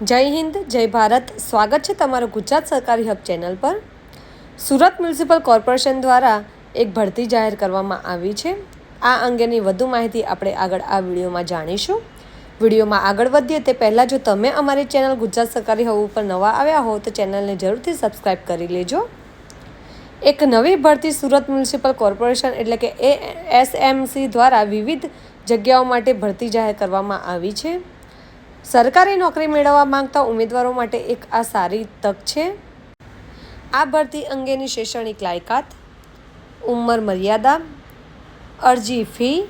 જય હિન્દ, જય ભારત. સ્વાગત છે તમારું ગુજરાત સરકારી હબ ચેનલ પર. સુરત મ્યુનિસિપલ કોર્પોરેશન દ્વારા એક ભરતી જાહેર કરવામાં આવી છે. આ અંગેની વધુ માહિતી આપણે આગળ આ વિડીયોમાં જાણીશું. વિડીયોમાં આગળ વધીએ તે પહેલાં જો તમે અમારી ચેનલ ગુજરાત સરકારી હબ ઉપર નવા આવ્યા હો, તો ચેનલને જરૂરથી સબસ્ક્રાઈબ કરી લેજો. એક નવી ભરતી સુરત મ્યુનિસિપલ કોર્પોરેશન એટલે કે એ એસએમસી દ્વારા વિવિધ જગ્યાઓ માટે ભરતી જાહેર કરવામાં આવી છે. સરકારી નોકરી મેળવવા માંગતા ઉમેદવારો માટે એક આ સારી તક છે. આ ભરતી અંગેની શૈક્ષણિક લાયકાત, ઉંમર મર્યાદા, અરજી ફી,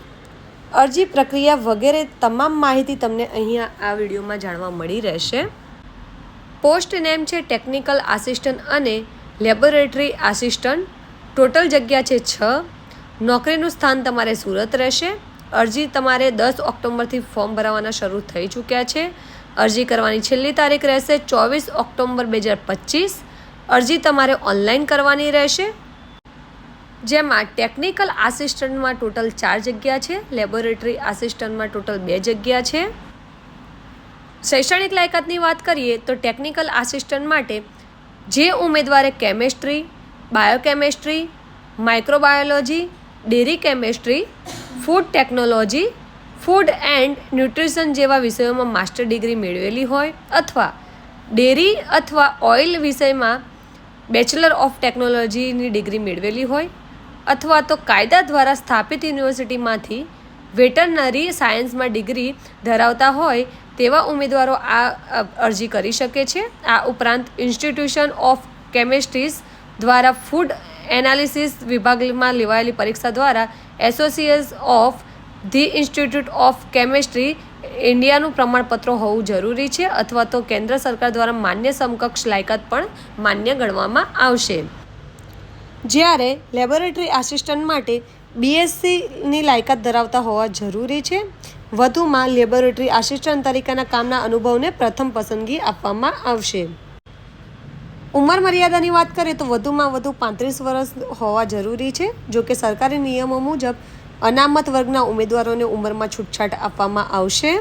અરજી પ્રક્રિયા વગેરે તમામ માહિતી તમને અહીંયા આ વિડીયોમાં જાણવા મળી રહેશે. પોસ્ટ નેમ છે ટેકનિકલ આસિસ્ટન્ટ અને લેબોરેટરી આસિસ્ટન્ટ. ટોટલ જગ્યા છે છ. નોકરીનું સ્થાન તમારે સુરત રહેશે. અરજી તમારે દસ ઓક્ટોબરથી ફોર્મ ભરાવાના શરૂ થઈ ચૂક્યા છે. અરજી કરવાની છેલ્લી તારીખ રહેશે ચોવીસ ઓક્ટોબર બે હજાર પચીસ. અરજી તમારે ઓનલાઈન કરવાની રહેશે. જેમાં ટેકનિકલ આસિસ્ટન્ટમાં ટોટલ ચાર જગ્યા છે, લેબોરેટરી આસિસ્ટન્ટમાં ટોટલ બે જગ્યા છે. શૈક્ષણિક લાયકાતની વાત કરીએ તો ટેકનિકલ આસિસ્ટન્ટ માટે જે ઉમેદવારે chemistry, biochemistry, microbiology, dairy chemistry food technology food and nutrition જેવા વિષયોમાં માસ્ટર ડિગ્રી મેળવેલી હોય અથવા ડેરી અથવા ઓઇલ વિષયમાં બેચલર ઓફ ટેકનોલોજીની ડિગ્રી મેળવેલી હોય અથવા તો કાયદા દ્વારા સ્થાપિત યુનિવર્સિટીમાંથી વેટરનરી સાયન્સમાં ડિગ્રી ધરાવતા હોય તેવા ઉમેદવારો આ અરજી કરી શકે છે. આ ઉપરાંત ઇન્સ્ટિટ્યુશન ઓફ કેમેસ્ટ્રીઝ દ્વારા ફૂડ એનાલિસિસ વિભાગમાં લેવાયેલી પરીક્ષા દ્વારા associates of the institute of chemistry ઇન્ડિયાનું પ્રમાણપત્ર હોવું જરૂરી છે અથવા તો કેન્દ્ર સરકાર દ્વારા માન્ય સમકક્ષ લાયકાત પણ માન્ય ગણવામાં આવશે. જ્યારે લેબોરેટરી આસિસ્ટન્ટ માટે બીએસસીની લાયકાત ધરાવતા હોવા જરૂરી છે, વધુમાં લેબોરેટરી આસિસ્ટન્ટ તરીકેના કામના અનુભવને પ્રથમ પસંદગી આપવામાં આવશે. ઉંમર મર્યાદાની વાત કરીએ તો વધુમાં વધુ પાંત્રીસ વર્ષ હોવા જરૂરી છે. જો કે સરકારી નિયમો મુજબ અનામત વર્ગના ઉમેદવારોને ઉંમરમાં છૂટછાટ આપવામાં આવશે.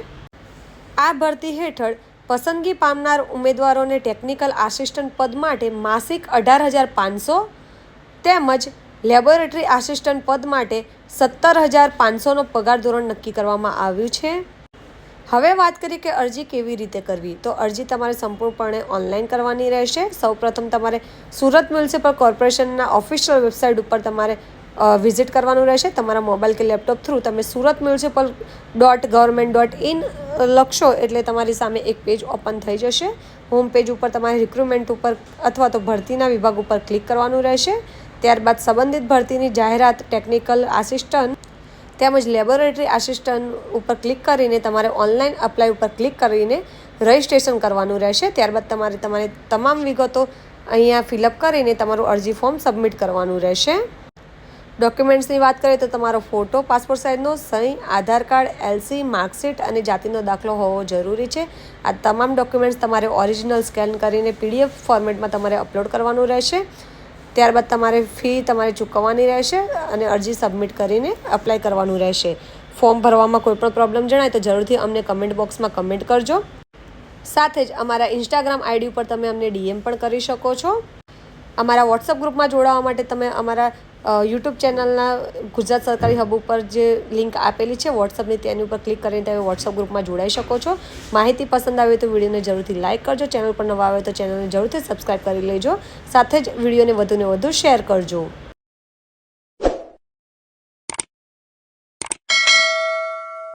આ ભરતી હેઠળ પસંદગી પામનાર ઉમેદવારોને ટેકનિકલ આસિસ્ટન્ટ પદ માટે માસિક અઢાર હજાર પાંચસો તેમજ લેબોરેટરી આસિસ્ટન્ટ પદ માટે સત્તર હજાર પાંચસોનો પગાર ધોરણ નક્કી કરવામાં આવ્યું છે. હવે વાત કરીએ કે અરજી કેવી રીતે કરવી? તો અરજી તમારે સંપૂર્ણપણે ઓનલાઈન કરવાની રહેશે. સૌપ્રથમ તમારે સુરત મ્યુનિસિપલ કોર્પોરેશનના ઓફિશિયલ વેબસાઇટ ઉપર તમારે વિઝિટ કરવાનું રહેશે. તમારા મોબાઈલ કે લેપટોપ થ્રુ તમે Surat municipal dot government dot in લખશો એટલે તમારી સામે એક પેજ ઓપન થઈ જશે. હોમ પેજ ઉપર તમારે રિક્રુટમેન્ટ ઉપર અથવા તો ભરતીના વિભાગ ઉપર ક્લિક કરવાનું રહેશે. ત્યારબાદ સંબંધિત ભરતીની જાહેરાત, ટેકનિકલ આસિસ્ટન્ટ તેમજ લેબોરેટરી આસિસ્ટન્ટ ઉપર ક્લિક કરીને તમારે ઓનલાઈન અપ્લાય ઉપર ક્લિક કરીને રજિસ્ટ્રેશન કરવાનું રહેશે. ત્યારબાદ તમારે તમારી તમામ વિગતો અહીંયા ફિલઅપ કરીને તમારું અરજી ફોર્મ સબમિટ કરવાનું રહેશે. ડોક્યુમેન્ટ્સની વાત કરીએ તો તમારો ફોટો, પાસપોર્ટ સાઇઝનો, સહી, આધાર કાર્ડ, એલસી, માર્કશીટ અને જાતિનો દાખલો હોવો જરૂરી છે. આ તમામ ડોક્યુમેન્ટ્સ તમારે ઓરિજિનલ સ્કેન કરીને પીડીએફ ફોર્મેટમાં તમારે અપલોડ કરવાનું રહેશે. ત્યારબાદ તમારે ફી તમારે ચૂકવવાની રહેશે અને અરજી સબમિટ કરીને અપ્લાય કરવાનું રહેશે. ફોર્મ ભરવામાં કોઈ પણ પ્રોબ્લેમ જણાય તો જરૂરથી અમને કમેન્ટ બોક્સમાં કમેન્ટ કરજો. સાથે જ અમારા ઇન્સ્ટાગ્રામ આઈડી ઉપર તમે અમને ડીએમ પણ કરી શકો છો. અમારા વોટ્સઅપ ગ્રુપમાં જોડાવા માટે તમે અમારા યુટ્યુબ ચેનલના ગુજરાત સરકારી હબ ઉપર જે લિંક આપેલી છે વોટ્સઅપની તેની ઉપર ક્લિક કરીને તમે વોટ્સઅપ ગ્રુપમાં જોડાઈ શકો છો. માહિતી પસંદ આવે તો વિડીયોને જરૂરથી લાઇક કરજો. ચેનલ પર નવા આવે તો ચેનલને જરૂરથી સબસ્ક્રાઈબ કરી લેજો. સાથે જ વિડીયોને વધુને વધુ શેર કરજો.